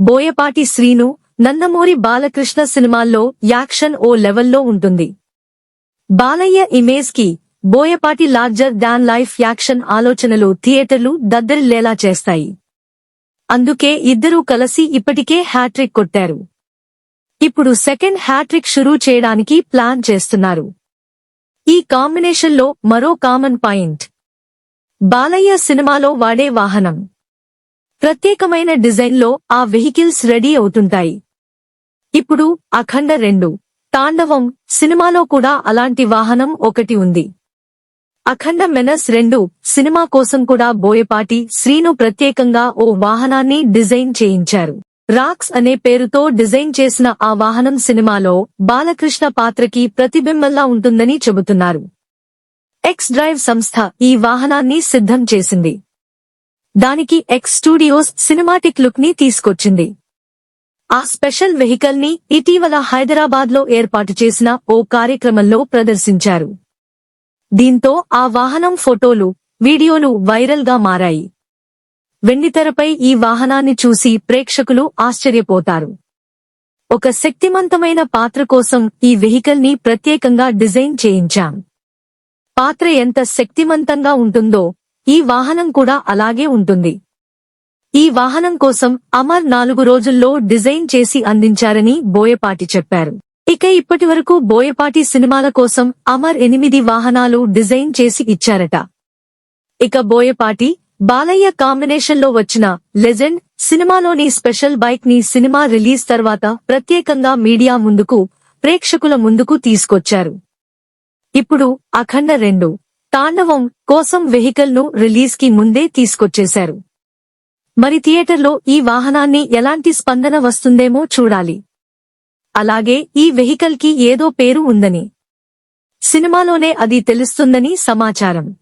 బోయపాటి శ్రీను నందమూరి బాలకృష్ణ సినిమాల్లో యాక్షన్ ఓ లెవెల్లో ఉంటుంది. Balayya ఇమేజ్కి Boyapati larger than life action ఆలోచనలు థియేటర్లు దద్దరిల్లేలా చేస్తాయి. అందుకే ఇద్దరూ కలిసి ఇప్పటికే హ్యాట్రిక్ కొట్టారు. ఇప్పుడు సెకండ్ హ్యాట్రిక్ షురూ చేయడానికి ప్లాన్ చేస్తున్నారు. ఈ కాంబినేషన్లో మరో కామన్ పాయింట్. బాలయ్య సినిమాలో వాడే వాహనం. ప్రత్యేకమైన డిజైన్లో ఆ వెహికల్స్ రెడీ అవుతుంటాయి. ఇప్పుడు అఖండ రెండు. తాండవం సినిమాలో కూడా అలాంటి వాహనం ఒకటి ఉంది. అఖండ మెనస్ రెండు సినిమా కోసం కూడా బోయపాటి శ్రీను ప్రత్యేకంగా ఓ వాహనాన్ని డిజైన్ చేయించారు. రాక్స్ అనే పేరుతో డిజైన్ చేసిన ఆ వాహనం సినిమాలో బాలకృష్ణ పాత్రకి ప్రతిబింబంలా ఉంటుందని చెబుతున్నారు. ఎక్స్ డ్రైవ్ సంస్థ ఈ వాహనాన్ని సిద్ధం చేసింది. దానికి ఎక్స్ స్టూడియోస్ సినిమాటిక్ లుక్ని తీసుకొచ్చింది. ఆ స్పెషల్ వెహికల్ని ఇటీవల హైదరాబాద్లో ఏర్పాటు చేసిన ఓ కార్యక్రమంలో ప్రదర్శించారు. దీంతో ఆ వాహనం ఫోటోలు వీడియోలు వైరల్గా మారాయి. వెండితెరపై ఈ వాహనాన్ని చూసి ప్రేక్షకులు ఆశ్చర్యపోతారు. ఒక శక్తిమంతమైన పాత్ర కోసం ఈ వెహికల్ని ప్రత్యేకంగా డిజైన్ చేయించాం. పాత్ర ఎంత శక్తిమంతంగా ఉంటుందో ఈ వాహనం కూడా అలాగే ఉంటుంది. ఈ వాహనం కోసం అమర్ నాలుగు రోజుల్లో డిజైన్ చేసి అందించారని బోయపాటి చెప్పారు. ఇక ఇప్పటివరకు బోయపాటి సినిమాల కోసం అమర్ ఎనిమిది వాహనాలు డిజైన్ చేసి ఇచ్చారట. ఇక బోయపాటి బాలయ్య కాంబినేషన్లో వచ్చిన లెజెండ్ సినిమాలోని స్పెషల్ బైక్ని సినిమా రిలీజ్ తర్వాత ప్రత్యేకంగా మీడియా ముందుకు ప్రేక్షకుల ముందుకు తీసుకొచ్చారు. ఇప్పుడు అఖండ రెండు. తాండవం కోసం వెహికల్ను రిలీజ్కి ముందే తీసుకొచ్చేశారు. మరి థియేటర్లో ఈ వాహనాన్ని ఎలాంటి స్పందన వస్తుందేమో చూడాలి. అలాగే ఈ వెహికల్కి ఏదో పేరు ఉందని. సినిమాలోనే అది తెలుస్తుందని సమాచారం.